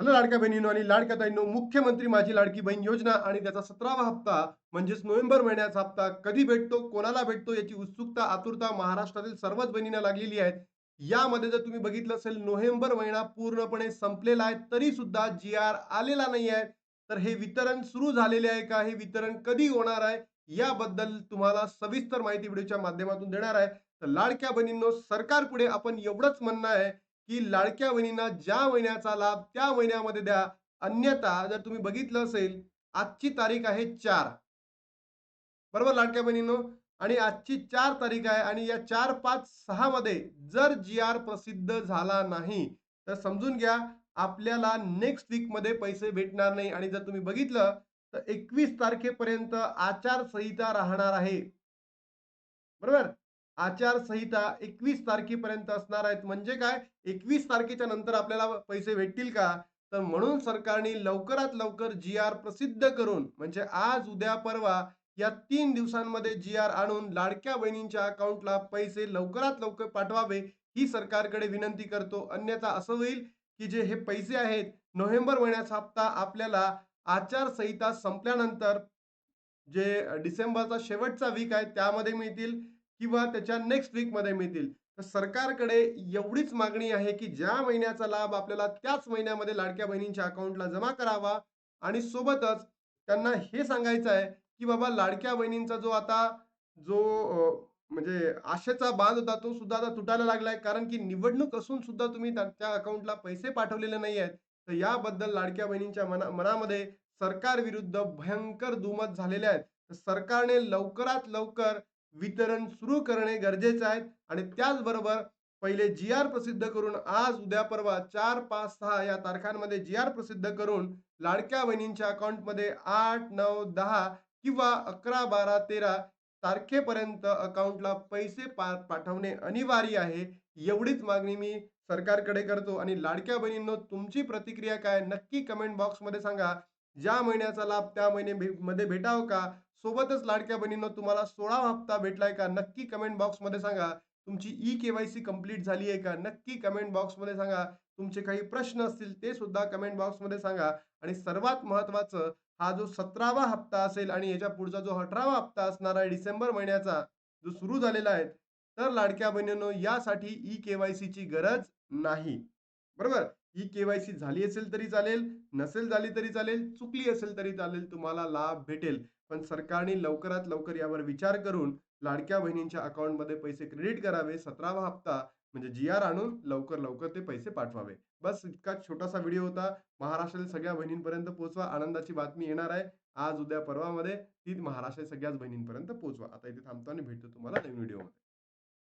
Hello लाडक्या बहिणीनो आणि लाडक्या ताईनो मुख्यमंत्री माझी लाडकी बहीण योजना आणि त्याचा सतरावा हप्ता म्हणजेच नोव्हेंबर महिन्याचा हप्ता कधी भेटतो कोणाला भेटतो याची उत्सुकता आतुरता महाराष्ट्रातील सर्वच बहिणींना लागलेली आहे. यामध्ये जर तुम्ही बघितलं असेल नोव्हेंबर महिना पूर्णपणे संपलेला आहे तरी सुद्धा जी आर आलेला नाही आहे. तर हे वितरण सुरू झालेले आहे का? हे वितरण कधी होणार आहे? याबद्दल तुम्हाला सविस्तर माहिती व्हिडिओच्या माध्यमातून देणार आहे. तर लाडक्या बहिणींनो सरकार पुढे आपण एवढंच म्हणणं आहे की लाडक्या बहिणींना ज्या महिन्याचा लाभ त्या महिन्यामध्ये द्या. अन्यथा जर तुम्ही बघितलं असेल आजची तारीख आहे चार. बरोबर लाडक्या बहिणींनो? आणि आजची चार तारीख आहे आणि या चार पाच सहा मध्ये जर जी आर प्रसिद्ध झाला नाही तर समजून घ्या आपल्याला नेक्स्ट वीकमध्ये पैसे भेटणार नाही. आणि जर तुम्ही बघितलं तर एकवीस तारखेपर्यंत आचारसंहिता राहणार आहे. बरोबर? आचारसंहिता एकवीस तारखेपर्यंत असणार आहेत. म्हणजे काय? एकवीस तारखेच्या नंतर आपल्याला पैसे भेटतील का? तर म्हणून सरकारने लवकरात लवकर जी आर प्रसिद्ध करून म्हणजे आज उद्या परवा या तीन दिवसांमध्ये जी आर आणून लाडक्या बहिणींच्या अकाउंटला पैसे लवकरात लवकर पाठवावे ही सरकारकडे विनंती करतो. अन्यथा असं होईल की जे हे पैसे आहेत नोव्हेंबर महिन्याचा हप्ता आपल्याला आचारसंहिता संपल्यानंतर जे डिसेंबरचा शेवटचा वीक आहे त्यामध्ये मिळतील. किंवा त्याच्या नेक्स्ट वीकमध्ये मिळतील. तर सरकारकडे एवढीच मागणी आहे की ज्या महिन्याचा लाभ आपल्याला त्याच महिन्यामध्ये लाडक्या बहिणींच्या अकाउंटला जमा करावा. आणि सोबतच त्यांना हे सांगायचं आहे की बाबा लाडक्या बहिणींचा जो आता जो म्हणजे आशेचा बांध होता तो सुद्धा आता तुटायला लागलाय. कारण की निवडणूक असून सुद्धा तुम्ही त्यांच्या अकाउंटला पैसे पाठवलेले नाही आहेत. तर याबद्दल लाडक्या बहिणींच्या मना मनामध्ये सरकार विरुद्ध भयंकर दुमत झालेले आहेत सरकारने लवकरात लवकर वितरण सुरू करणे गरजेचे आहे आणि त्याचबरोबर पहिले जी आर प्रसिद्ध करून आज उद्या परवा चार पाच सहा या तारखांमध्ये जी आर प्रसिद्ध करून लाडक्या बहिणींच्या अकाउंटमध्ये आठ नऊ दहा किंवा अकरा बारा तेरा तारखेपर्यंत अकाउंटला पैसे पा पाठवणे अनिवार्य आहे. एवढीच मागणी मी सरकारकडे करतो. आणि लाडक्या बहिणींनो तुमची प्रतिक्रिया काय? नक्की कमेंट बॉक्समध्ये सांगा. ज्या महिन्याचा लाभ त्या महिने भे- मध्ये भेटावं का? सोबतच लाडक्या बहिणींना तुम्हाला सोळावा हप्ता भेटलाय का? नक्की कमेंट बॉक्समध्ये सांगा. तुमची ई केवायसी कंप्लीट झाली आहे का? नक्की कमेंट बॉक्समध्ये सांगा. तुमचे काही प्रश्न असतील ते सुद्धा कमेंट बॉक्समध्ये सांगा. आणि सर्वात महत्वाचं हा जो सतरावा हप्ता असेल आणि याच्या पुढचा जो अठरावा हप्ता असणार आहे डिसेंबर महिन्याचा जो सुरू झालेला आहे तर लाडक्या बहिणींनो यासाठी ई केवायसी ची गरज नाही. बरोबर? ही केवायसी झाली असेल तरी चालेल नसेल झाली तरी चालेल चुकली असेल तरी चालेल तुम्हाला लाभ भेटेल. पण सरकारने लवकरात लवकर यावर विचार करून लाडक्या बहिणींच्या अकाउंटमध्ये पैसे क्रेडिट करावे. सतरावा हप्ता म्हणजे जी आर आणून लवकर लवकर ते पैसे पाठवावे. बस इतका छोटासा व्हिडिओ होता. महाराष्ट्रातील सगळ्या बहिणींपर्यंत पोहोचवा. आनंदाची बातमी येणार आहे. आज उद्या परवामध्ये ती महाराष्ट्रातील सगळ्याच बहिणींपर्यंत पोहोचवा. आता इथे थांबतो आणि भेटतो तुम्हाला नवीन व्हिडिओमध्ये.